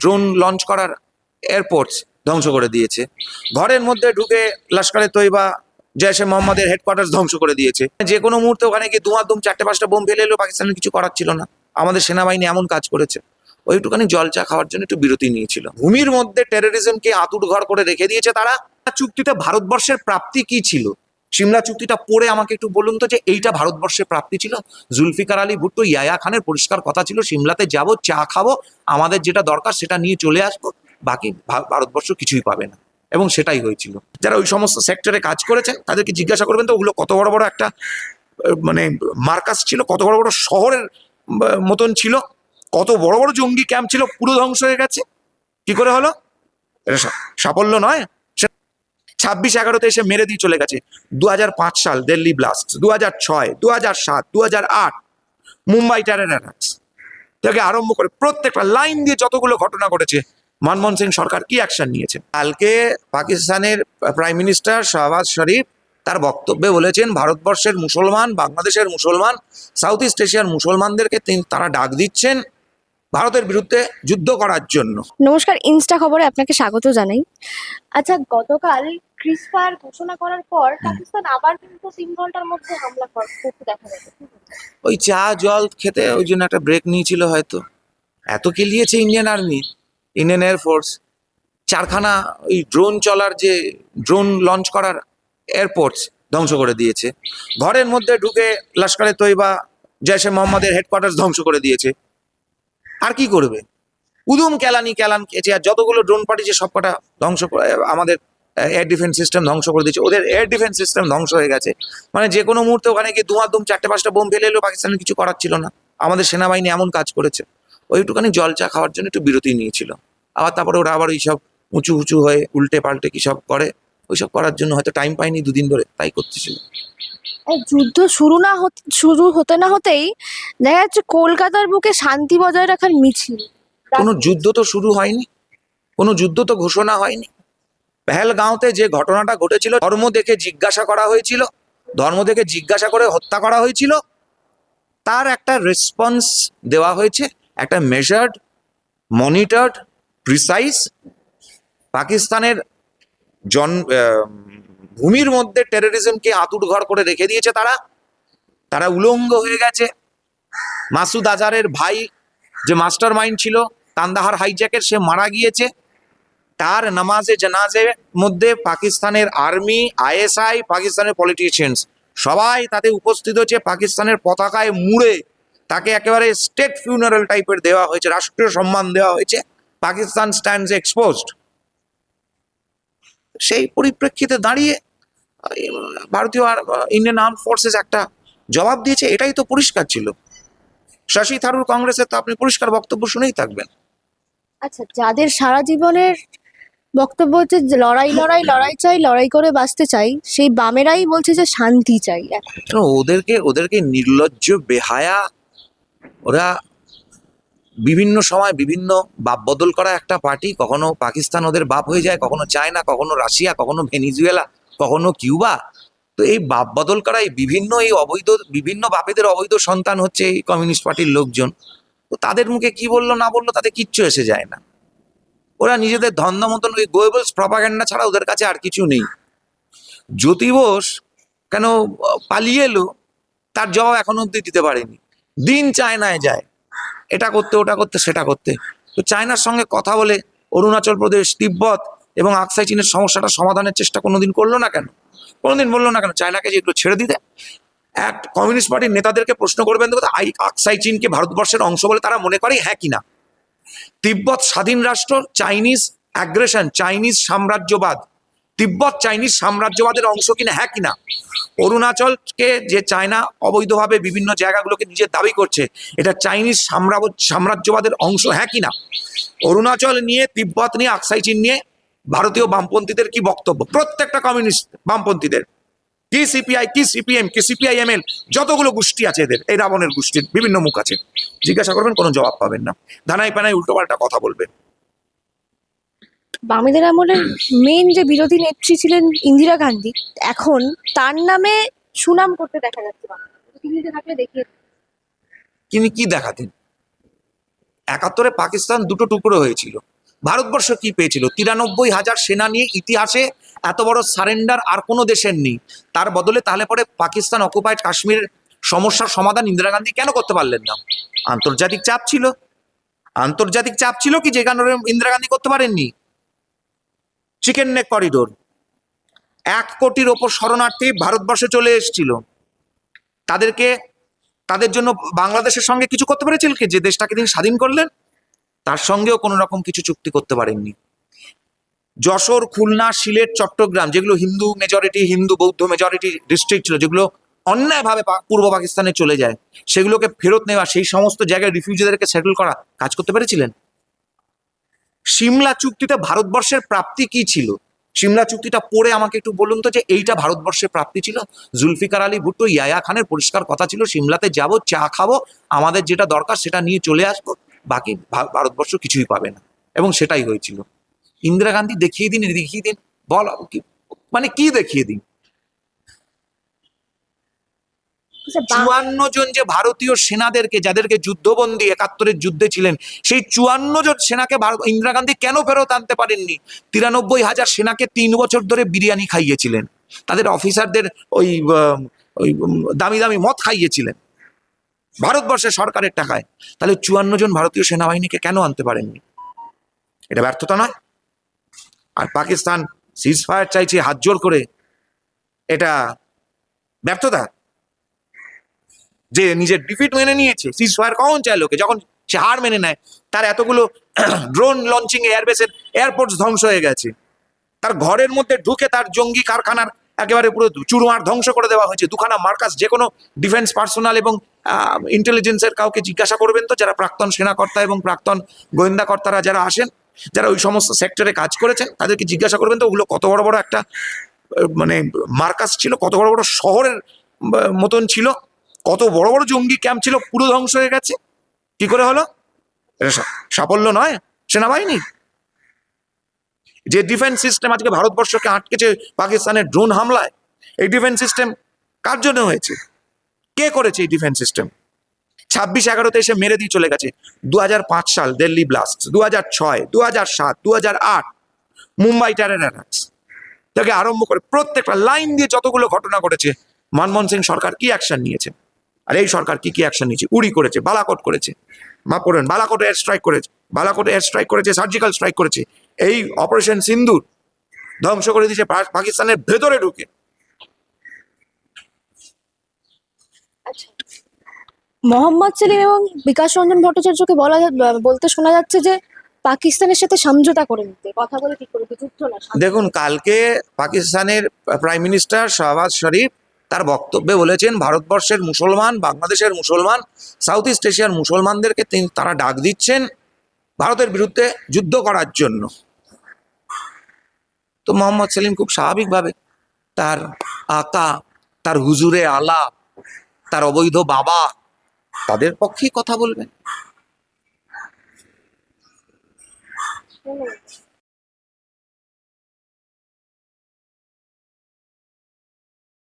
Drone launch করার airports ধ্বংস করে দিয়েছে। ঘরের মধ্যে ঢুকে লস্করে তৈবা জয়সে মোহাম্মদের হেডকোয়ার্টার ধ্বংস করে দিয়েছে। যে কোনো মুহূর্তে ওখানে গিয়ে দুম চারটে পাঁচটা বোম ফেলে এলেও পাকিস্তানের কিছু করার ছিল না। আমাদের সেনাবাহিনী এমন কাজ করেছে। ওইটুখানি জল চা খাওয়ার জন্য একটু বিরতি নিয়েছিল। ভূমির মধ্যে টেরোরিজমকে আতুর ঘর করে রেখে দিয়েছে তারা। চুক্তিতে ভারতবর্ষের প্রাপ্তি কি ছিল? সিমলা চুক্তিটা পড়ে আমাকে একটু বলুন তো যে এইটা ভারতবর্ষে প্রাপ্তি ছিল? জুলফিকার আলী ভুট্টো, ইয়ায়া খানের পরিষ্কার কথা ছিল, সিমলাতে যাব, চা খাব, আমাদের যেটা দরকার সেটা নিয়ে চলে আসব, বাকি ভারতবর্ষ কিছুই পাবে না। এবং সেটাই হয়েছিল। যারা ওই সমস্ত সেক্টরে কাজ করেছেন তাদেরকে জিজ্ঞাসা করবেন তো, ওগুলো কত বড় বড় একটা মানে মার্কাস ছিল, কত বড় বড় শহরের মতন ছিল, কত বড় বড় জঙ্গি ক্যাম্প ছিল, পুরো ধ্বংস হয়ে গেছে। কি করে হলো? এটা সাফল্য নয়? ছাব্বিশ এগারোতে এসে মেরে দিয়ে চলে গেছে। দু সাল দিল্লি ব্লাস্ট দু হাজার ছয় দু হাজার সাত দু হাজার আট, মুম্বাই টেরার অ্যাটাক্স থেকে আরম্ভ করে প্রত্যেকটা লাইন দিয়ে যতগুলো ঘটনা ঘটেছে, মনমোহন সিং সরকার কি অ্যাকশন নিয়েছে? কালকে পাকিস্তানের প্রাইম মিনিস্টার শাহবাজ শরীফ তার বক্তব্যে বলেছেন, ভারতবর্ষের মুসলমান, বাংলাদেশের মুসলমান সাউথ ইস্ট এশিয়ার মুসলমানদেরকে তারা ডাক দিচ্ছেন ভারতের বিরুদ্ধে যুদ্ধ করার জন্য। নমস্কার, ইনস্টা খবরে আপনাকে স্বাগত জানাই। আচ্ছা গতকাল ক্রিসপার ঘোষণা করার পর পাকিস্তান আবার কিন্তু তিন ঘণ্টার মধ্যে হামলা করতে দেখা ওই চা জল খেতে ওই জন্য একটা ব্রেক নিয়েছিল হয়তো। এত কেলিয়েছে Indian army Indian air force চারখানা ওই ড্রোন চলার যে ড্রোন লঞ্চ করার এয়ারপোর্টস ধ্বংস করে দিয়েছে। ঘরের মধ্যে ঢুকে লস্করে তৈবা জয়সে মোহাম্মদের হেডকোয়ার্টার ধ্বংস করে দিয়েছে। আর কি করবে? উদুম কেলানি কেলান খেয়েছে আর যতগুলো ড্রোন পাঠিয়েছে সবকটা ধ্বংস করে আমাদের এয়ার ডিফেন্স সিস্টেম ধ্বংস করে দিয়েছে। ওদের এয়ার ডিফেন্স সিস্টেম ধ্বংস হয়ে গেছে। মানে যে কোনো মুহূর্তে ওখানে গিয়ে দুমার দুম চারটে পাঁচটা বোম ফেলে এলেও পাকিস্তানের কিছু করার ছিল না। আমাদের সেনাবাহিনী এমন কাজ করেছে। ওইটুখানি জল চা খাওয়ার জন্য একটু বিরতি নিয়েছিল। আবার তারপরে ওরা আবার ওইসব উঁচু উঁচু হয়ে উল্টে পাল্টে কি সব করে ওইসব করার জন্য হয়তো টাইম পাইনি দুদিন ধরে তাই করতেছিল। যুদ্ধ শুরু না শুরু হতে না হতেই দেখা যাচ্ছে কলকাতার বুকে শান্তি বজায় রাখার মিছিল। কোনো যুদ্ধ তো শুরু হয়নি। কোনো যুদ্ধ তো ঘোষণা হয়নি। পেহেলগাঁওতে যে ঘটনাটা ঘটেছিল, ধর্ম দেখে জিজ্ঞাসা করা হয়েছিল, ধর্ম দেখে জিজ্ঞাসা করে হত্যা করা হয়েছিল। তার একটা রেসপন্স দেওয়া হয়েছে, একটা মেজার্ড মনিটর্ড প্রিসাইজ পাকিস্তানের জন ভূমির মধ্যে টেরোরিজমকে আতুর ঘর করে রেখে দিয়েছে তারা। তারা উলঙ্গ হয়ে গেছে। মাসুদ আজারের ভাই যে মাস্টার মাইন্ড ছিল, কান্দাহার হাইজ্যাকের সে মারা গিয়েছে। তার নামাজে জানাজের মধ্যে পাকিস্তানের আর্মি, আইএসআই, পাকিস্তানের পলিটিশিয়ানস সবাই তাতে উপস্থিত হচ্ছে পাকিস্তানের পতাকায় মুড়ে তাকে একেবারে স্টেট ফিউনারেল টাইপের দেওয়া হয়েছে, রাষ্ট্রীয় সম্মান দেওয়া হয়েছে। Pakistan stands exposed. সেই পরিপ্রেক্ষিতে দাঁড়িয়ে ভারতীয় ইন্ডিয়ান আর্ম ফোর্সেস একটা জবাব দিয়েছে, এটাই তো পরিষ্কার ছিল। শশী থারুর কংগ্রেসের তো আপনি পরিষ্কার বক্তব্য শুনেই থাকবেন। আচ্ছা যাদের সারা জীবনের বক্তব্য হচ্ছে লড়াই লড়াই লড়াই চাই, লড়াই করে বাঁচতে চাই। সেই বামেরাই বলছে যে শান্তি চাই। ওদেরকে ওদেরকে নির্লজ্জ, বেহায়া, ওরা বিভিন্ন সময় বিভিন্ন বাপ বদল করা একটা পার্টি। কখনো পাকিস্তান ওদের বাপ হয়ে যায়, কখনো চায়না, কখনো রাশিয়া, কখনো ভেনিজুয়েলা, কখনো কিউবা। তো এই বাপ বদল করা বিভিন্ন এই অবৈধ, বিভিন্ন বাপেদের অবৈধ সন্তান হচ্ছে এই কমিউনিস্ট পার্টির লোকজন। তো তাদের মুখে কি বলল, না বলল তাদের কিচ্ছু এসে যায় না। ওরা নিজেদের ধন্দা মতন ওই গোয়েবলস প্রপাগ্যান্ডা ছাড়া ওদের কাছে আর কিছু নেই। জ্যোতি বোস কেন পালিয়ে এলো, তার জবাব এখনও অব্দি দিতে পারেনি। দিন চায়নায় যায়। এটা করতে, ওটা করতে, সেটা করতে। তো চায়নার সঙ্গে কথা বলে অরুণাচল প্রদেশ, তিব্বত এবং আকসাই চীনের সমস্যাটা সমাধানের চেষ্টা কোনোদিন করল না কেন? কোনোদিন বলল না কেন? চায়নাকে যে একটু ছেড়ে দিতে? এক কমিউনিস্ট পার্টির নেতাদেরকে প্রশ্ন করবেন আই, আকসাই চীনকে ভারতবর্ষের অংশ বলে তারা মনে করে হ্যাঁ কিনা তিব্বত স্বাধীন রাষ্ট্র, চাইনিজ অ্যাগ্রেশন চাইনিজ সাম্রাজ্যবাদ। তিব্বত, চাইনিজ সাম্রাজ্যবাদের অংশ কিনা হ্যাঁ কিনা? অরুণাচলকে যে চায়না অবৈধভাবে বিভিন্ন জায়গাগুলোকে নিজের দাবি করছে, এটা চাইনিজ সাম্রাজ্য, সাম্রাজ্যবাদের অংশ হ্যাঁ কিনা? অরুণাচল নিয়ে, তিব্বত নিয়ে, আকসাই চীন নিয়ে ভারতীয় বামপন্থীদের কি বক্তব্য? প্রত্যেকটা কমিউনিস্ট বামপন্থীদের। কি সিপিআই কি সিপিএম কি সিপিআইএমএল যতগুলো গোষ্ঠী আছে এদের এই রাবণের গোষ্ঠীর বিভিন্ন মুখ আছে। জিজ্ঞাসা করবেন কোনো জবাব পাবেন না। ধানাই পানাই উল্টোপাল্টা কথা বলবেন। বামেদের আমলের মেন যে বিরোধী নেত্রী ছিলেন ইন্দিরা গান্ধী এখন তার নামে সুনাম করতে দেখা যাচ্ছে তিনি কি দেখাতেন? একাত্তরে পাকিস্তান দুটো টুকরো হয়েছিল। ভারতবর্ষ কি পেয়েছিল? তিরানব্বই হাজার সেনা নিয়ে ইতিহাসে এত বড় সারেন্ডার আর কোনো দেশের নেই। তার বদলে তাহলে পরে পাকিস্তান অকুপাইড কাশ্মীর সমস্যার সমাধান ইন্দিরা গান্ধী কেন করতে পারলেন না? আন্তর্জাতিক চাপ ছিল। আন্তর্জাতিক চাপ ছিল কি যে কারণে ইন্দিরা গান্ধী করতে পারেননি? চিকেন নেক করিডোর এক কোটির ওপর শরণার্থী ভারতবর্ষে চলে এসেছিল। তাদেরকে, তাদের জন্য বাংলাদেশের সঙ্গে কিছু করতে পেরেছিল কি? যে দেশটাকে তিনি স্বাধীন করলেন, তার সঙ্গেও কোনো রকম কিছু চুক্তি করতে পারেননি। যশোর, খুলনা, সিলেট, চট্টগ্রাম, যেগুলো হিন্দু মেজরিটি হিন্দু বৌদ্ধ মেজরিটি ডিস্ট্রিক্ট ছিল, যেগুলো অন্যায়ভাবে পূর্ব পাকিস্তানে চলে যায়, সেগুলোকে ফেরত নেওয়া, সেই সমস্ত জায়গায় রিফিউজিদেরকে সেটেল করা কাজ করতে পেরেছিলেন? সিমলা চুক্তিতে ভারতবর্ষের প্রাপ্তি কি ছিল? সিমলা চুক্তিটা পড়ে আমাকে একটু বলুন তো যে এইটা ভারতবর্ষের প্রাপ্তি ছিল? জুলফিকার আলী ভুট্টো, ইয়ায়া খানের পরিষ্কার কথা ছিল, সিমলাতে যাব, চা খাব, আমাদের যেটা দরকার সেটা নিয়ে চলে আসব, বাকি ভারতবর্ষ কিছুই পাবে না। এবং সেটাই হয়েছিল। ইন্দিরা গান্ধী দেখিয়ে দিন দেখিয়ে দিন বল মানে কি দেখিয়ে দিন? চুয়ান্ন জন যে ভারতীয় সেনাদেরকে যাদেরকে যুদ্ধবন্দী একাত্তরের যুদ্ধে ছিলেন সেই চুয়ান্ন জন সেনাকে ইন্দিরা গান্ধী কেন ফেরত আনতে পারেননি? তিরানব্বই হাজার সেনাকে তিন বছর ধরে বিরিয়ানি খাইয়েছিলেন। তাদের অফিসারদের ওই ওই দামি দামি মদ খাইয়েছিলেন। ভারতবর্ষের সরকারের টাকায়। তাহলে চুয়ান্ন জন ভারতীয় সেনাবাহিনীকে কেন আনতে পারেননি? এটা ব্যর্থতা নয়। আর পাকিস্তান সিজ ফায়ার চাইছে হাত জোর করে, এটা ব্যর্থতা যে নিজের ডিফিট মেনে নিয়েছে সিজ ফায়ার কখন চায় লোকে? যখন সে হার মেনে নেয়, তার এতগুলো ড্রোন লঞ্চিং এয়ারবেসের এয়ারপোর্টস ধ্বংস হয়ে গেছে। তার ঘরের মধ্যে ঢুকে তার জঙ্গি কারখানার একেবারে পুরো চুরমার ধ্বংস করে দেওয়া হয়েছে। দুখানা মার্কাস, যে কোনো ডিফেন্স পার্সোনাল এবং ইন্টেলিজেন্সের কাউকে জিজ্ঞাসা করবেন তো, যারা প্রাক্তন সেনাকর্তা এবং প্রাক্তন গোয়েন্দা কর্তারা যারা আসেন যারা ওই সমস্ত সেক্টরে কাজ করেছেন তাদেরকে জিজ্ঞাসা করবেন তো, ওগুলো কত বড় বড় একটা মানে মার্কাস ছিল, কত বড় বড় শহরের মতন ছিল, কত বড় বড় জঙ্গি ক্যাম্প ছিল, পুরো ধ্বংস হয়ে গেছে। কি করে হলো? সাফল্য নয়, সেনাবাহিনী। যে ডিফেন্স সিস্টেম আজকে ভারতবর্ষকে আটকেছে পাকিস্তানের ড্রোন হামলায়, এই ডিফেন্স সিস্টেম কার জন্য হয়েছে? কে করেছে এই ডিফেন্স সিস্টেম ছাব্বিশ এগারোতে এসে মেরে দিয়ে চলে গেছে। দু সাল দিল্লি ব্লাস্ট দু হাজার ছয় দু হাজার সাত দু হাজার আট, মুম্বাই টেরার অ্যাটাক্স থেকে আরম্ভ করে প্রত্যেকটা লাইন দিয়ে যতগুলো ঘটনা ঘটেছে, মনমোহন সিং সরকার কি অ্যাকশন নিয়েছে? আর এই সরকার কি কি অ্যাকশন নিয়েছে? উড়ি করেছে, বালাকোট করেছে, মা পড়েন, বালাকোট এয়ার স্ট্রাইক করেছে, বালাকোট এয়ার স্ট্রাইক করেছে সার্জিক্যাল স্ট্রাইক করেছে। এই অপারেশন সিন্ধুর ধ্বংস করে দিয়েছে পাকিস্তানের ভেতরে ঢুকে। আচ্ছা। মোহাম্মদ সেলিম এবং বিকাশ রঞ্জন ভট্টাচার্যকে বলা বলতে শোনা যাচ্ছে যে পাকিস্তানের সাথে সমঝোতা করে নিতে। কথা বলে কি করবে? যুদ্ধ না দেখুন, কালকে পাকিস্তানের প্রাইম মিনিস্টার শাহবাজ শরীফ তার বক্তব্যে বলেছেন, ভারতবর্ষের মুসলমান, বাংলাদেশের মুসলমান, সাউথ ইস্ট এশিয়ার মুসলমানদেরকে তারা ডাক দিচ্ছেন ভারতের বিরুদ্ধে যুদ্ধ করার জন্য। তো মোহাম্মদ সেলিম খুব স্বাভাবিকভাবে তার আকা, তার হুজুরে আলা, তার অবৈধ বাবা তাদের পক্ষেই কথা বলবেন।